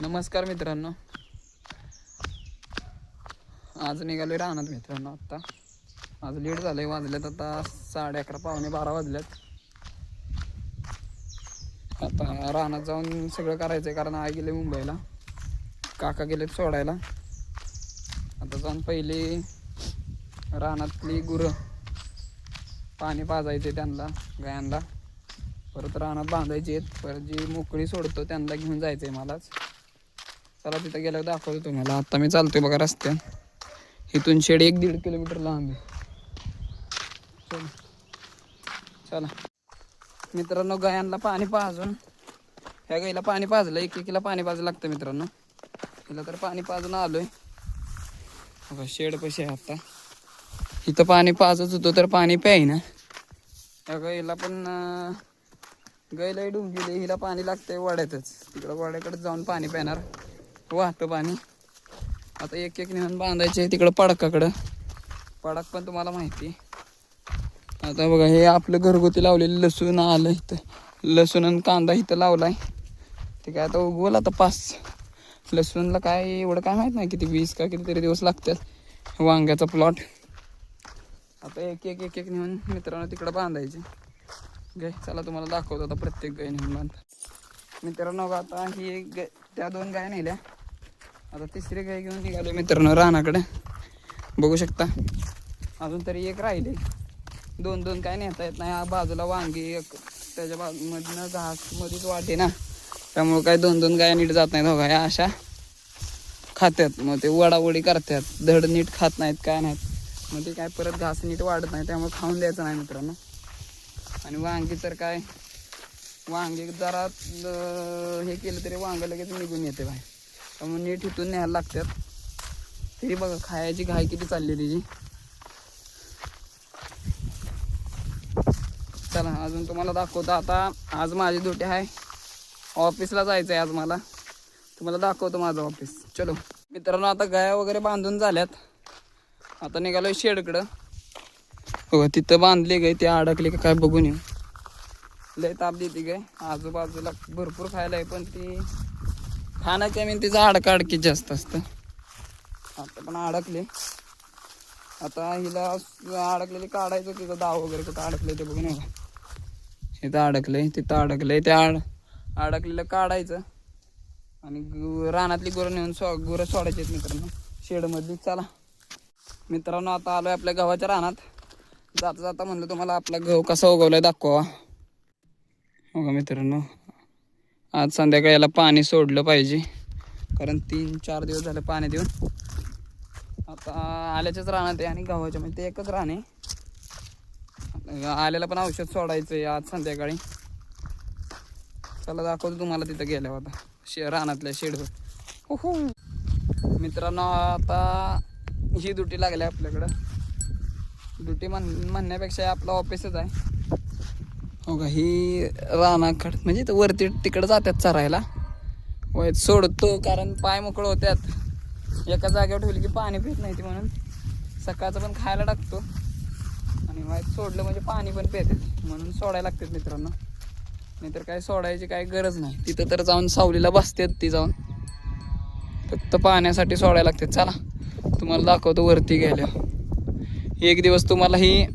नमस्कार मित्रांनो. आज निघालोय राहणार मित्रांनो आत्ता आज लेट झालंय वाजल्यात आता साडे अकरा पावणे बारा वाजल्यात. आता रानात जाऊन सगळं करायचंय कारण आई गेले मुंबईला. काका गेलेत सोडायला. आता जाऊन पहिले रानातली गुरं पाणी पाजायचे त्यांना गायांना. परत रानात बांधायचे आहेत परत जी मोकळी सोडतो त्यांना घेऊन जायचंय मलाच. चला तिथं गेल्यावर दाखवतो तुम्हाला. आता मी चालतोय बघा रस्त्या इथून शेड एक दीड किलोमीटर लांब आहे. चला. चला. मित्रांनो गायांना पाणी पाजून ह्या गाईला पाणी पाजलं एक एकीला पाणी पाजायला लागतं मित्रांनो. हिला तर पाणी पाजून आलोय. बघा शेड कशी आहे आता. इथं पाणी पाजत होतो तर पाणी प्याय ना ह्या गाईला पण अं, गाईला हिला पाणी लागतंय वाड्यातच. तिकडं वाड्याकडे जाऊन पाणी प्यायणार. वाहतं पाणी. आता एक एक नेऊन बांधायचे तिकडं पडकाकडं. पडक पण तुम्हाला माहिती आता बघा हे आपलं घरगुती लावलेलं लसूण आलं इथं. लसूण आणि कांदा इथं लावलाय. ते काय आता उगवल आता पाच लसूणला काय एवढं काय माहीत नाही किती वीस का कितीतरी दिवस लागतात वांग्याचा प्लॉट. आता एक एक एक एक नेऊन मित्रांनो तिकडं बांधायचे. गाय चला तुम्हाला दाखवतो आता प्रत्येक गाय नेऊन बांधतात मित्रांनो आता ही एक गाय त्या दोन गाय नेल्या. आता तिसरी गाय घेऊन निघालो मित्रांनो रानाकडे. बघू शकता. अजून तरी एक राहिली. दोन दोन काय नेता येत नाही. हा बाजूला वांगी एक त्याच्या बाजूमधनं घास मध्येच वाटे ना. त्यामुळं काय दोन दोन गाय नीट जात नाहीत हो या अशा खात्यात. मग ते वडावडी करतात. धड नीट खात नाहीत काय नाहीत. मग ते काय परत घास नीट वाढत नाही त्यामुळे खाऊन द्यायचं नाही मित्रांनो. आणि वांगी तर काय? वांगी जरा हे केलं तरी वांग लगेच निघून येते बाहेर. त्यामुळे नीट इथून न्यायला लागतात. तरी बघा खायची घाय किती चालली तिची चला अजून तुम्हाला दाखवतो आता. आज माझी ड्युटी आहे. ऑफिसला जायचं आहे आज मला. तुम्हाला दाखवतो माझं ऑफिस. चलो. मित्रांनो आता गाया वगैरे बांधून झाल्यात. आता निघालोय शेडकडं. हो तिथं बांधली गाय ते अडकली का काय बघून येऊ. लय ताप देते गाय आजूबाजूला भरपूर खायला आहे पण ती खाणं कमी तिचं अडकी अडकीत जास्त असतं. आता पण अडकले आता हिला अडकलेली काढायचं तिथं दाव वगैरे कुठं अडकले ते बघून बघा इथं अडकले तिथं अडकले ते आड अडकलेलं काढायचं. आणि रानातली गुरं नेऊन सो गुरं सोडायची आहेत मित्रांनो. शेडमधली चला. मित्रांनो आता आलो आहे आपल्या गव्हाच्या रानात. जाता जाता म्हणलं तुम्हाला आपला गहू कसा उगवलाय दाखवा हो का मित्रांनो आज संध्याकाळी याला पाणी सोडलं पाहिजे. कारण तीन चार दिवस झाले पाणी देऊन. आता आल्याच्याच रानात आहे आणि गव्हाच्या म्हणजे ते एकच रान आहे. आल्याला पण औषध सोडायचं आहे आज संध्याकाळी. चला दाखवतो तुम्हाला तिथं गेल्यावर आता. शे रानातल्या शेडवर. हो हो मित्रांनो आता ही ड्युटी लागली आहे आपल्याकडं. ड्युटी म्हण म्हणण्यापेक्षा आपलं ऑफिसच आहे. हो का? ही रानाकड म्हणजे तर वरती तिकडं जातात चरायला. वय सोडतो कारण पाय मोकळ होत्यात. एका जागेवर ठेवली की पाणी पित नाही ती म्हणून सकाळचं पण खायला टाकतो. आणि वाईट सोडलं म्हणजे पाणी पण पितात म्हणून सोडायला लागतात मित्रांनो. नाहीतर काय सोडायची काय गरज नाही. तिथं तर जाऊन सावलीला बसतात ती जाऊन. फक्त पाण्यासाठी सोडायला लागतात. चला तुम्हाला दाखवतो वरती गेल्या एक दिवस तुम्हाला ही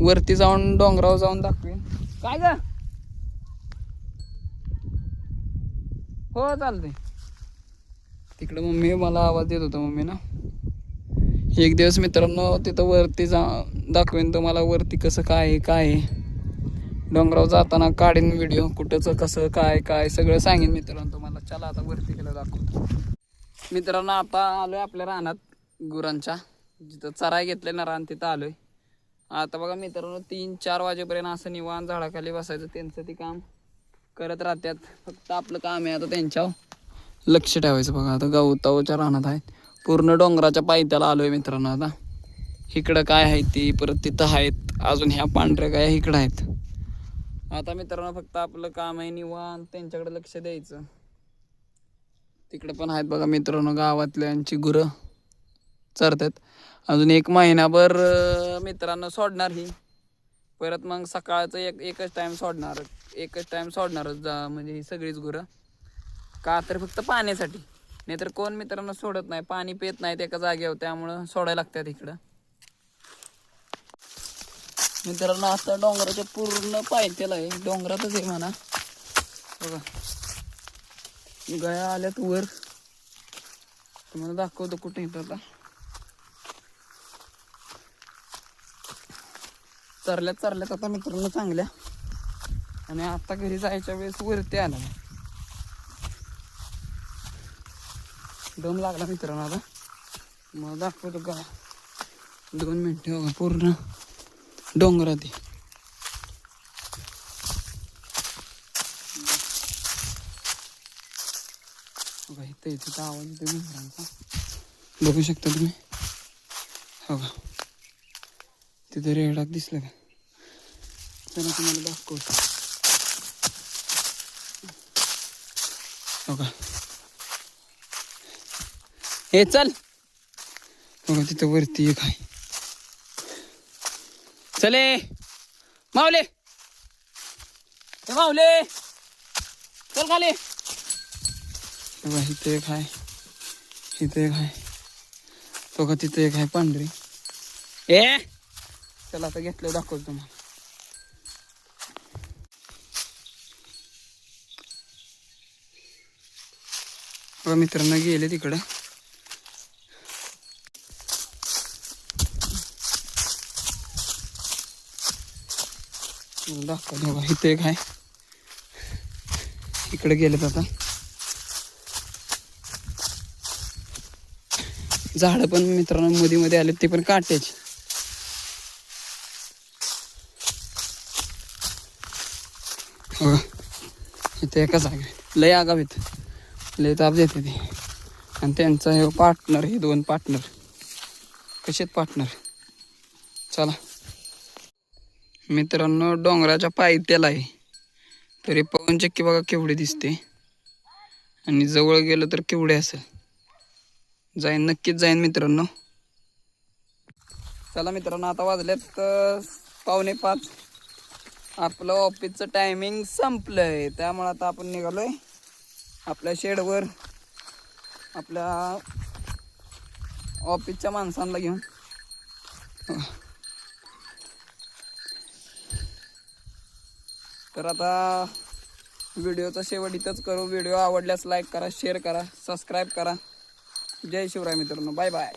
वरती जाऊन डोंगरावर जाऊन दाखवेन. काय ग? हो चालतंय. तिकडं मम्मी मला आवाज देत होता मम्मी ना. एक दिवस मित्रांनो तिथं वरती जा दाखवेन तुम्हाला वरती कसं काय आहे काय. आहे डोंगरावर जाताना काढीन व्हिडिओ कुठंचं कसं काय काय सगळं सांगेन मित्रांनो तुम्हाला. चला आता वरती गेलं दाखवतो. मित्रांनो आता आलोय आपल्या रानात गुरांच्या. जिथं चराय घेतले ना रान तिथं आलोय. आता बघा मित्रांनो तीन चार वाजेपर्यंत असं निवांत झाडाखाली बसायचं त्यांचं ते काम करत राहतात फक्त आपलं काम आहे आता त्यांच्यावर लक्ष ठेवायचं बघा. आता गवतावच्या रानात आहेत. पूर्ण डोंगराच्या पायथ्याला आलोय मित्रांनो आता. इकडं काय आहे ती परत तिथं आहेत. अजून ह्या पांढऱ्या काय इकडं आहेत. आता मित्रांनो फक्त आपलं काम आहे निवांत त्यांच्याकडे लक्ष द्यायचं. तिकडे पण आहेत बघा मित्रांनो गावातल्यांची गुरं चरतात. अजून एक महिनाभर मित्रांना मित्रांनो सोडणार ही. परत मग सकाळचं एक एकच टाइम सोडणार एकच टाइम सोडणारच जा म्हणजे ही सगळीच गुरं. का तर फक्त पाण्यासाठी. नाहीतर कोण मित्रांनो सोडत नाही पाणी पित नाहीत एका जागेवर त्यामुळं सोडायला लागतात इकडं. मित्रांनो आता डोंगराच्या पूर्ण पायथ्याला आहे. डोंगरातच आहे म्हणा. बघा. गळ्या आल्यात वर. तुम्हाला दाखवतो कुठे येतं आता. चरल्यात चरल्यात. आता मित्रांनो चांगल्या. आणि आता घरी जायच्या वेळेस वरती आला दम लागला मित्रांनो आता. मग दाखवतो का? दोन मिनटं बघा पूर्ण. डोंगरात बघा इथं इथं आवाज येतो मित्रांचा. बघू शकता तुम्ही? हो का? तिथे रेडाक दिसलं का? चला तुम्हाला दाखवतो. हो का? हे चल. हो बघा तिथं वरती एक आहे. चले मावले ए मावले चल खाले. बघा हो इथं एक आहे. इथं एक आहे. तो का तिथं एक आहे पांढरी. ए. चला आता घेतलं दाखवतो तुम्हाला. मित्रांना मित्रांनो गेले तिकडं. दाखवतो बघा इथं एक आहे. इकडे गेलेत आता. झाडं पण मित्रांनो मध्ये मध्ये आले ते पण काट्याची हो. इथे एका जागा लय आगाव येत लय ताप देते ते आणि त्यांचा हे पार्टनर हे दोन पार्टनर कसेच पार्टनर चला. मित्रांनो डोंगराच्या पायथ्याला आहे. तरी पवन चक्की बघा केवढे दिसते. आणि जवळ गेलं तर केवढे असेल. जाईन नक्कीच जाईन मित्रांनो. चला मित्रांनो आता वाजल्यात पावणे पाच. आपलं ऑफिसचं टायमिंग संपलंय. त्यामुळे आता आपण निघालोय आपल्या शेडवर आपल्या ऑफिसच्या माणसांना घेऊन. तर आता व्हिडिओचा शेवट इथंच करू. व्हिडिओ आवडल्यास लाईक करा शेअर करा सबस्क्राईब करा. जय शिवराय मित्रांनो. Bye bye